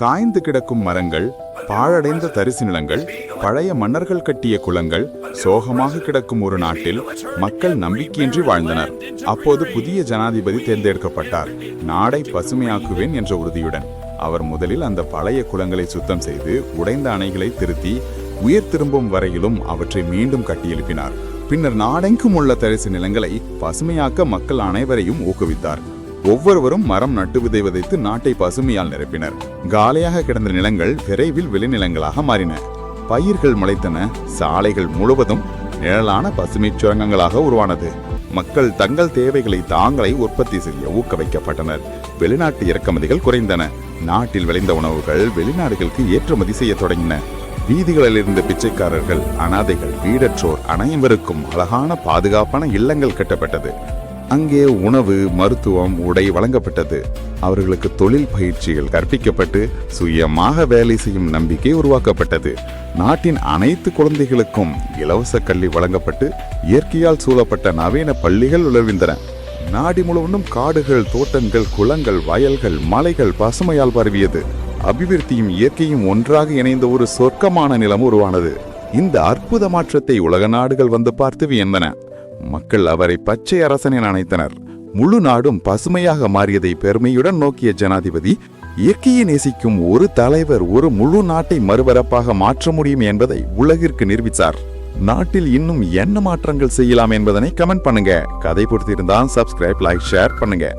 காய்ந்து கிடக்கும் மரங்கள் பாழடைந்த தரிசு நிலங்கள் பழைய மன்னர்கள் கட்டிய குளங்கள் சோகமாக கிடக்கும் ஒரு நாட்டில் மக்கள் நம்பிக்கையின்றி வாழ்ந்தனர். அப்போது புதிய ஜனாதிபதி தேர்ந்தெடுக்கப்பட்டார். நாடை பசுமையாக்குவேன் என்ற உறுதியுடன் அவர் முதலில் அந்த பழைய குளங்களை சுத்தம் செய்து உடைந்த அணைகளை திருத்தி உயிர் திரும்பும் வரையிலும் அவற்றை மீண்டும் கட்டியெழுப்பினார். பின்னர் நாடெங்கும் உள்ள தரிசு நிலங்களை பசுமையாக்க மக்கள் அனைவரையும் ஊக்குவித்தார். ஒவ்வொருவரும் மரம் நட்டு விதை விதைத்து நாட்டை பசுமையால் நிரப்பினர். காலியாக கிடந்த நிலங்கள் விரைவில் விளைநிலங்களாக மாறின. பயிர்கள் முளைத்தன. சாலைகள் முழுவதும் நிழலான பசுமைச் சுரங்கங்களாக உருவானது. மக்கள் தங்கள் தேவைகளை தாங்களே உற்பத்தி செய்ய ஊக்குவிக்கப்பட்டனர். வெளிநாட்டு இறக்குமதிகள் குறைந்தன. நாட்டில் விளைந்த உணவுகள் வெளிநாடுகளுக்கு ஏற்றுமதி செய்யத் தொடங்கின. வீதிகளில் இருந்த பிச்சைக்காரர்கள் அனாதைகள் வீடற்றோர் அனைவருக்கும் அழகான பாதுகாப்பான இல்லங்கள் கட்டப்பட்டது. அங்கே உணவு மருத்துவம் உடை வழங்கப்பட்டது. அவர்களுக்கு தொழில் பயிற்சிகள் கற்பிக்கப்பட்டு சுயமாக வேலை செய்யும் நம்பிக்கை உருவாக்கப்பட்டது. நாட்டின் அனைத்து குழந்தைகளுக்கும் இலவச கல்வி வழங்கப்பட்டு இயற்கையால் சூழப்பட்ட நவீன பள்ளிகள் உழவிந்தன நாடி முழுவதும் காடுகள் தோட்டங்கள் குளங்கள் வயல்கள் மலைகள் பசுமையால் பரவியது. அபிவிருத்தியும் இயற்கையும் ஒன்றாக இணைந்த ஒரு சொர்க்கமான நிலம் உருவானது. இந்த அற்புத மாற்றத்தை உலக நாடுகள் வந்து பார்த்து வியந்தன. மக்கள் அவரை பச்சை அரசன் என முழு நாடும் பசுமையாக மாறியதை பெருமையுடன் நோக்கிய ஜனாதிபதி இயற்கையை நேசிக்கும் ஒரு தலைவர் ஒரு முழு நாட்டை மறுபரப்பாக மாற்ற முடியும் என்பதை உலகிற்கு நிரூபித்தார். நாட்டில் இன்னும் என்ன மாற்றங்கள் செய்யலாம் என்பதனை கமெண்ட் பண்ணுங்க. கதை பிடித்திருந்தால் சப்ஸ்கிரைப் லைக் ஷேர் பண்ணுங்க.